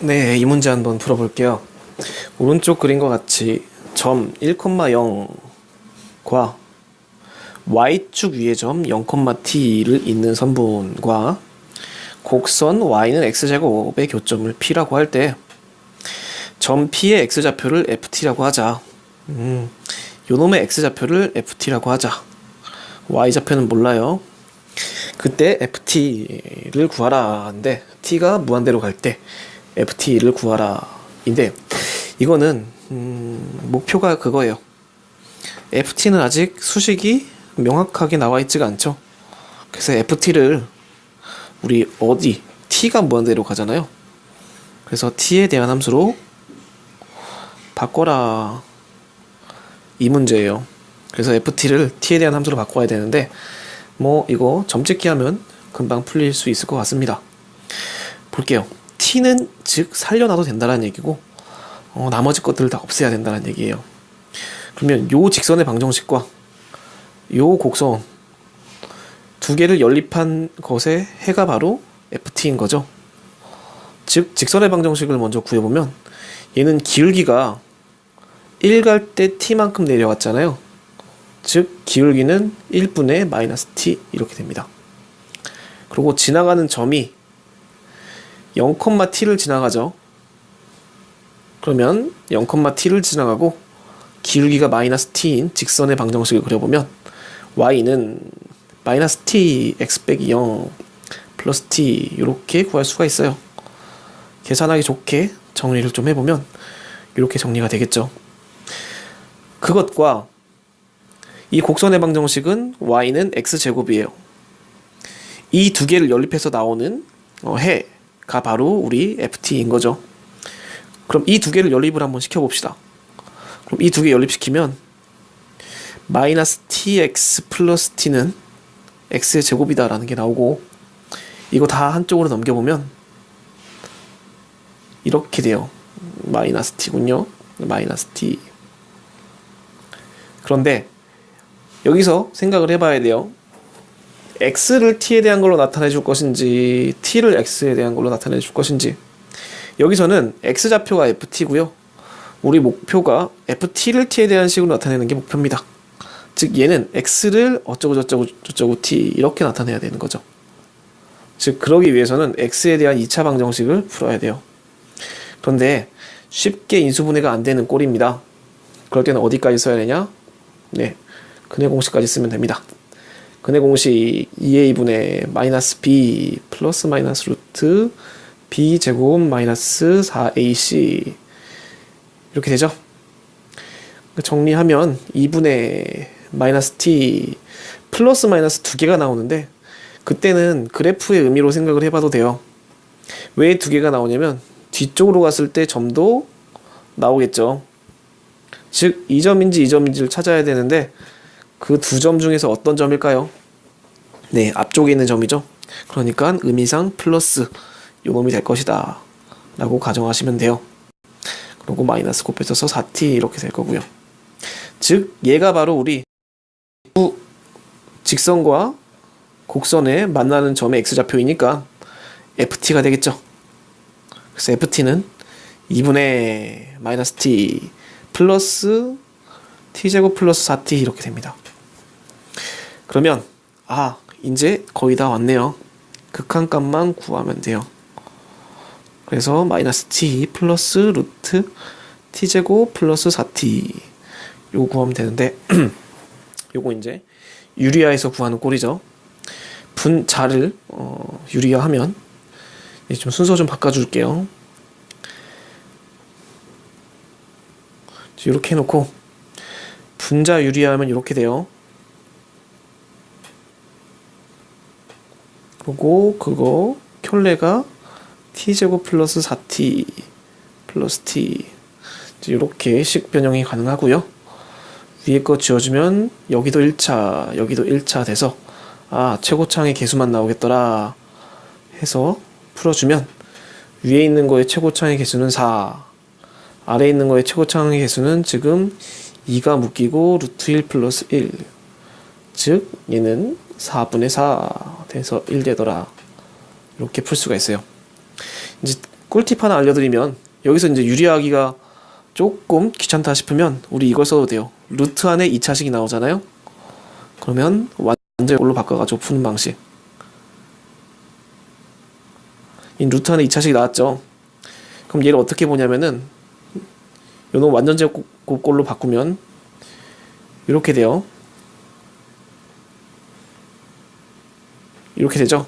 네, 이 문제 한번 풀어볼게요. 오른쪽 그림과 같이 점 1,0과 y축 위의 점 0,t를 잇는 선분과 곡선 y는 x제곱의 교점을 p라고 할 때 점 p의 x좌표를 ft라고 하자. 음, 요놈의 x좌표를 ft라고 하자. y좌표는 몰라요. 그때 ft를 구하라 인데 t가 무한대로 갈 때 ft를 구하라 인데 이거는 음, 목표가 그거예요. ft는 아직 수식이 명확하게 나와 있지가 않죠. 그래서 ft를 우리 어디 t가 무한대로 가잖아요. 그래서 t에 대한 함수로 바꿔라 이 문제예요. 그래서 ft를 t에 대한 함수로 바꿔야 되는데 뭐 이거 점찍기 하면 금방 풀릴 수 있을 것 같습니다. 볼게요. T는 즉 살려놔도 된다는 얘기고 어, 나머지 것들을 다 없애야 된다는 얘기예요. 그러면 요 직선의 방정식과 요 곡선 두 개를 연립한 것의 해가 바로 ft인 거죠. 즉 직선의 방정식을 먼저 구해보면 얘는 기울기가 1갈 때 t만큼 내려갔잖아요. 즉 기울기는 1분의 마이너스 t 이렇게 됩니다. 그리고 지나가는 점이 0,t를 지나가죠. 그러면 0,t를 지나가고 기울기가 마이너스 t인 직선의 방정식을 그려보면 y는 마이너스 t x 빼기 0 플러스 t 이렇게 구할 수가 있어요. 계산하기 좋게 정리를 좀 해보면 이렇게 정리가 되겠죠. 그것과 이 곡선의 방정식은 y는 x제곱이에요. 이 두 개를 연립해서 나오는 어, 해 가 바로 우리 ft인 거죠. 그럼 이 두 개를 연립을 한번 시켜봅시다. 그럼 이 두 개 연립시키면 마이너스 tx 플러스 t는 x의 제곱이다라는 게 나오고 이거 다 한쪽으로 넘겨보면 이렇게 돼요. 마이너스 t군요. 마이너스 t. 그런데 여기서 생각을 해봐야 돼요. X를 t에 대한 걸로 나타내 줄 것인지 t를 x에 대한 걸로 나타내 줄 것인지 여기서는 x좌표가 ft고요. 우리 목표가 ft를 t에 대한 식으로 나타내는 게 목표입니다. 즉 얘는 x를 어쩌고 저쩌고 저쩌고 t 이렇게 나타내야 되는 거죠. 즉 그러기 위해서는 x에 대한 2차 방정식을 풀어야 돼요. 그런데 쉽게 인수분해가 안 되는 꼴입니다. 그럴 때는 어디까지 써야 되냐? 네. 근해 공식까지 쓰면 됩니다. 근해 공식 2a분의 마이너스 b 플러스 마이너스 루트 b 제곱 마이너스 4ac 이렇게 되죠. 정리하면 2분의 마이너스 t 플러스 마이너스 두 개가 나오는데 그때는 그래프의 의미로 생각을 해봐도 돼요. 왜 두 개가 나오냐면 뒤쪽으로 갔을 때 점도 나오겠죠. 즉, 이 점인지 이 점인지를 찾아야 되는데 그 두 점 중에서 어떤 점일까요? 네, 앞쪽에 있는 점이죠. 그러니까 의미상 플러스 요 놈이 될 것이다. 라고 가정하시면 돼요. 그리고 마이너스 곱해져서 4t 이렇게 될 거고요. 즉, 얘가 바로 우리 직선과 곡선에 만나는 점의 x좌표이니까 ft가 되겠죠. 그래서 ft는 2분의 마이너스 t 플러스 t제곱 플러스 4t 이렇게 됩니다. 그러면 아 이제 거의 다 왔네요. 극한값만 구하면 돼요. 그래서 마이너스 t 플러스 루트 t제곱 플러스 4t 요거 구하면 되는데 요거 이제 유리화에서 구하는 꼴이죠. 분자를 어, 유리화하면 좀 순서 좀 바꿔줄게요. 이렇게 해놓고 분자 유리화하면 이렇게 돼요. 그리고 그거 켤레가 t제곱 플러스 4t 플러스 t 이렇게 식 변형이 가능하고요. 위에 거 지워주면 여기도 1차 여기도 1차 돼서 아 최고창의 개수만 나오겠더라 해서 풀어주면 위에 있는 거의 최고창의 개수는 4 아래에 있는 거의 최고창의 개수는 지금 2가 묶이고 루트 1 플러스 1. 즉, 얘는 4분의 4 돼서 1 되더라. 이렇게 풀 수가 있어요. 이제 꿀팁 하나 알려드리면 여기서 이제 유리하기가 조금 귀찮다 싶으면 우리 이걸 써도 돼요. 루트 안에 2차식이 나오잖아요. 그러면 완전 이걸로 바꿔가지고 푸는 방식. 이 루트 안에 2차식이 나왔죠. 그럼 얘를 어떻게 보냐면은 요놈 완전 제곱꼴로 바꾸면 이렇게 돼요. 이렇게 되죠.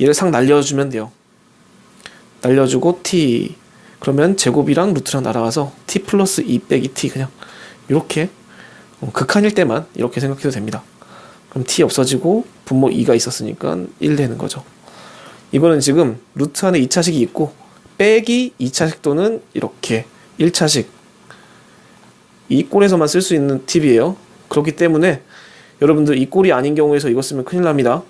얘를 상 날려주면 돼요. 날려주고 t 그러면 제곱이랑 루트랑 날아가서 t 플러스 2 빼기 t 그냥 이렇게 어, 극한일 때만 이렇게 생각해도 됩니다. 그럼 t 없어지고 분모 2가 있었으니까 1 되는 거죠. 이거는 지금 루트 안에 2차식이 있고 빼기 2차식 또는 이렇게 1차식 이 꼴에서만 쓸 수 있는 팁이에요. 그렇기 때문에 여러분들 이 꼴이 아닌 경우에서 이거 쓰면 큰일 납니다.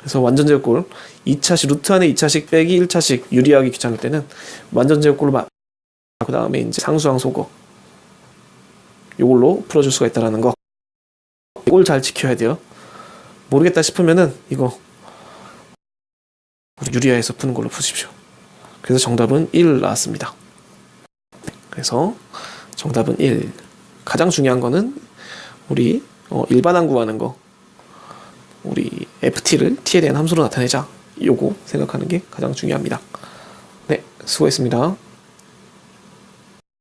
그래서 완전 제곱꼴 2차식 루트 안에 2차식 빼기 1차식 유리하기 귀찮을 때는 완전 제곱꼴로 막 그 다음에 이제 상수항 소거 요걸로 풀어줄 수가 있다라는 거. 꼴잘 지켜야 돼요. 모르겠다 싶으면은 이거 유리아에서 푸는 걸로 푸십시오. 그래서 정답은 1 나왔습니다. 그래서 정답은 1. 가장 중요한 거는 우리 어, 일반항 구하는 거. Ft를 t에 대한 함수로 나타내자. 요거 생각하는 게 가장 중요합니다. 네, 수고했습니다.